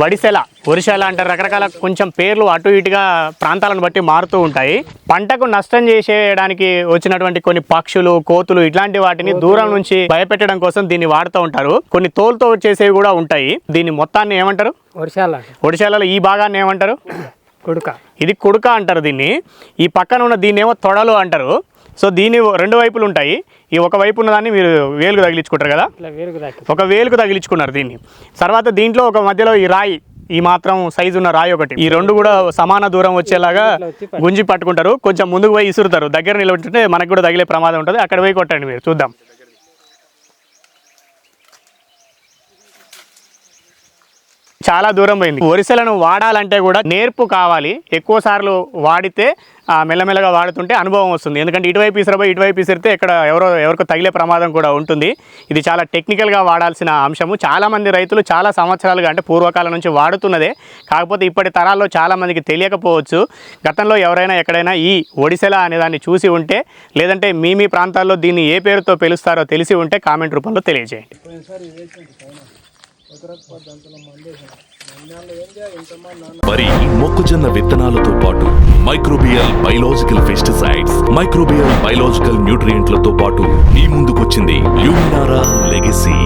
వడిసెల ఒరిసెల అంటే రకరకాల కొంచెం పేర్లు అటు ఇటుగా ప్రాంతాలను బట్టి మారుతూ ఉంటాయి. పంటకు నష్టం చేసేయడానికి వచ్చినటువంటి కొన్ని పక్షులు కోతులు ఇట్లాంటి వాటిని దూరం నుంచి భయపెట్టడం కోసం దీన్ని వాడుతూ ఉంటారు. కొన్ని తోలుతో చేసేవి కూడా ఉంటాయి. దీన్ని మొత్తాన్ని ఏమంటారు? వర్షాల ఒడిశాలలో ఈ భాగాన్ని ఏమంటారు? కొడుక. ఇది కుడుక అంటారు దీన్ని. ఈ పక్కన ఉన్న దీన్ని ఏమో తొడలు అంటారు. సో దీని రెండు వైపులు ఉంటాయి. ఈ ఒక వైపు ఉన్న దాన్ని మీరు వేలుకు తగిలించుకుంటారు కదా? ఒక వేలుకు తగిలించుకున్నారు దీన్ని. తర్వాత దీంట్లో ఒక మధ్యలో ఈ రాయి ఈ మాత్రం సైజు ఉన్న రాయి ఒకటి. ఈ రెండు కూడా సమాన దూరం వచ్చేలాగా గుంజి పట్టుకుంటారు. కొంచెం ముందుకు పోయి ఇసురుతారు. దగ్గర నిలబెట్టుంటే మనకు కూడా తగిలే ప్రమాదం ఉంటుంది. అక్కడ పోయి కొట్టండి మీరు. చూద్దాం. చాలా దూరం పోయింది. ఒరిసెలను వాడాలంటే కూడా నేర్పు కావాలి. ఎక్కువ సార్లు వాడితే మెల్లమెల్లగా వాడుతుంటే అనుభవం వస్తుంది. ఎందుకంటే ఇటువైపు ఇసురపోయి ఇటువైపు ఇసిరితే ఇక్కడ ఎవరో ఎవరికో తగిలే ప్రమాదం కూడా ఉంటుంది. ఇది చాలా టెక్నికల్గా వాడాల్సిన అంశము. చాలామంది రైతులు చాలా సంవత్సరాలుగా అంటే పూర్వకాలం నుంచి వాడుతున్నదే. కాకపోతే ఇప్పటి తరాల్లో చాలామందికి తెలియకపోవచ్చు. గతంలో ఎవరైనా ఎక్కడైనా ఈ ఒడిసెల అనే దాన్ని చూసి ఉంటే లేదంటే మీ మీ ప్రాంతాల్లో దీన్ని ఏ పేరుతో పిలుస్తారో తెలిసి ఉంటే కామెంట్ రూపంలో తెలియజేయండి. వరి మొక్కజొన్న విత్తనాలతో పాటు microbial biological pesticides microbial biological న్యూట్రియంట్లతో పాటు మీ ముందుకొచ్చింది ల్యూమినారా లెగసీ.